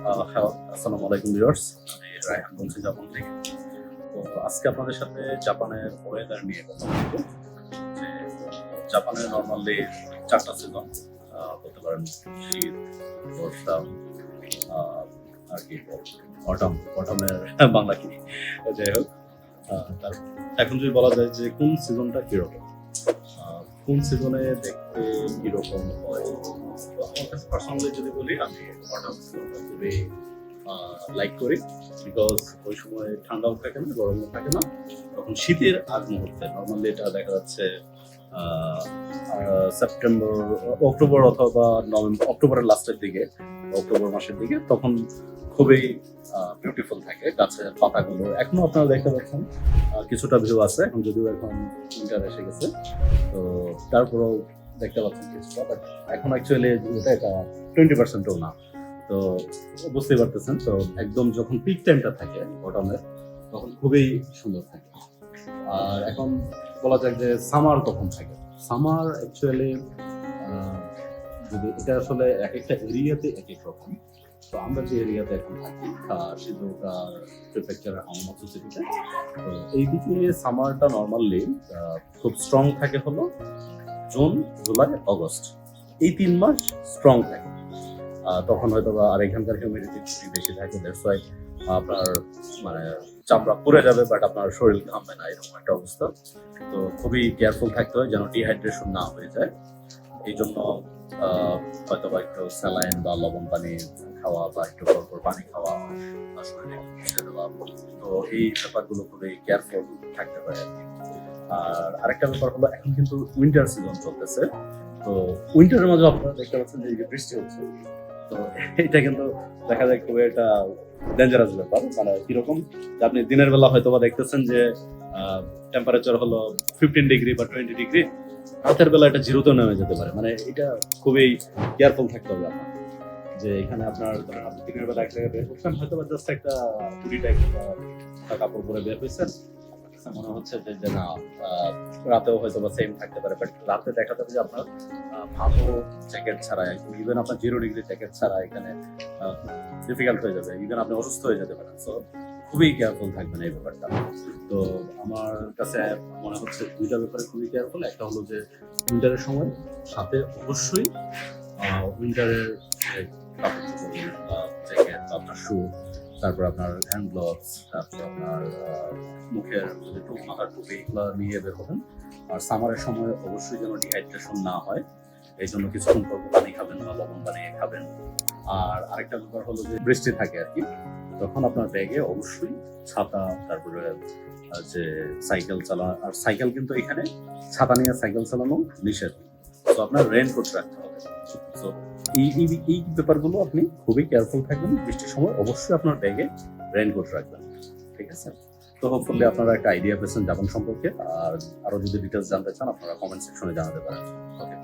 আসসালামু আলাইকুম ভিউয়ার্স। আমি রায়হান বলছি জাপান থেকে। তো আজকে আপনাদের সাথে জাপানের ওয়েদার নিয়ে কথা বলব। যে জাপানের নর্মালি চারটা সিজন বলতে পারেন শীত, বর্ষা আর কি অটম অটমের বাংলা কি? যাই হোক এখন যদি বলা যায় যে কোন সিজনটা কীরকম? কোন সিজনে দেখতে কীরকম হয়? বলি আমি লাইক করি বিকজ ওই সময় ঠান্ডাও থাকে না গরমও থাকে না তখন শীতের আগ মুহূর্তে নর্মালি এটা দেখা যাচ্ছে আহ, আহ, সেপ্টেম্বর অক্টোবর অথবা নভেম্বর অক্টোবরের লাস্টের দিকে অক্টোবর মাসের দিকে তখন খুবই বিউটিফুল থাকে, গাছের পাতাগুলো। এখনও আপনারা দেখতে পাচ্ছেন কিছুটা ভিউ আছে, এখন যদিও এখন উইন্টার এসে গেছে। তো তারপরেও দেখতে পাচ্ছেন কিছুটা বাট এখন অ্যাকচুয়ালি এটা এটা টোয়েন্টি পার্সেন্টও না। তো বুঝতেই পারতেছেন, তো একদম যখন পিক টাইমটা থাকে অটমের তখন খুবই সুন্দর থাকে। আর এখন বলা যাক যে সামার কখন থাকে। সামার অ্যাকচুয়ালি যদি এটা আসলে এক একটা এরিয়াতে এক এক রকম তো আমরা যে এরিয়াতে এখন থাকি শিজুকা প্রিফেকচারের আমামাতসু সিটিতে তো এই দিকে সামারটা নর্মালি খুব স্ট্রং থাকে হলো জুন জুলাই অগস্ট এই তিন মাস স্ট্রং থাকে। তখন হয়তো বা আর এখানকার হিউমিডিটি বেশি থাকে দ্যাটস ওয়াই আপনার মানে চামড়া পড়ে যাবে বাট আপনার শরীর ঘামবে না, এরকম একটা অবস্থা। তো খুবই কেয়ারফুল থাকতে হয় যেন ডিহাইড্রেশন না হয়ে যায়। এই জন্য হয়তো বা একটু স্যালাইন বা লবণ পানি খাওয়া বা একটু পরপর পানি খাওয়া বা তো এই ব্যাপারগুলো খুবই কেয়ারফুল থাকতে হয় আর আরেকটা ব্যাপার হলো, এখন কিন্তু উইন্টার সিজন চলতেছে। তো উইন্টারের মাঝে আপনারা দেখতে পাচ্ছেন যে বৃষ্টি হচ্ছে। তো এটা কিন্তু দেখা যায় খুবই একটা ডেঞ্জারাস ব্যাপার। মানে কীরকম? যে আপনি দিনের বেলা হয়তো বা দেখতেছেন যে টেম্পারেচার হলো ফিফটিন ডিগ্রি বা টোয়েন্টি ডিগ্রি রাতের বেলা এটা জিরোতেও নেমে যেতে পারে। মানে এটা খুবই কেয়ারফুল থাকতে হবে আপনার যে এখানে আপনার দিনের বেলা এক জায়গায় বের করছেন হয়তো বা জাস্ট একটা কুড়ি টাইপ কাপড় পরে বের হয়েছেন মনে হচ্ছে যে না রাতেও হয়তো বা সেম থাকতে পারে বাট রাতে দেখা যাবে যে আপনার ভালো জ্যাকেট ছাড়া ইভেন আপনার জিরো ডিগ্রি জ্যাকেট ছাড়া এখানে ডিফিকাল্ট হয়ে যাবে। ইভেন আপনি অসুস্থ হয়ে যেতে পারেন। সো খুবই কেয়ারফুল থাকবেন এই ব্যাপারটা। তো আমার কাছে মনে হচ্ছে দুইটা ব্যাপারে খুবই কেয়ারফুল একটা হলো যে উইন্টারের সময়, সাথে অবশ্যই উইন্টারের জ্যাকেট আপনার শু তারপর আপনার হ্যান্ড গ্লোভস তারপর আপনার মুখের যে মাথার টুপি, এগুলো নিয়ে বের হবেন। আর সামারের সময় অবশ্যই যেন ডিহাইড্রেশন না হয়, এই জন্য কিছুক্ষণ পর পানি খাবেন বা লবণ বানিয়ে খাবেন। আর আরেকটা ব্যাপার হলো যে বৃষ্টি থাকে আর কি, তখন আপনার ব্যাগে অবশ্যই ছাতা, তারপরে যে সাইকেল চালা, আর সাইকেল কিন্তু এখানে, ছাতা নিয়ে সাইকেল চালানো নিষেধ। আপনার রেনকোট রাখতে হবে। তো এই এই ব্যাপারগুলো আপনি খুবই কেয়ারফুল থাকবেন, বৃষ্টির সময় অবশ্যই আপনার ব্যাগে রেনকোট রাখবেন, ঠিক আছে? তো হোপফুলি আপনারা একটা আইডিয়া পেয়েছেন জাপান সম্পর্কে, আর আরও যদি ডিটেলস জানতে চান, আপনারা কমেন্ট সেকশনে জানাতে পারেন। ওকে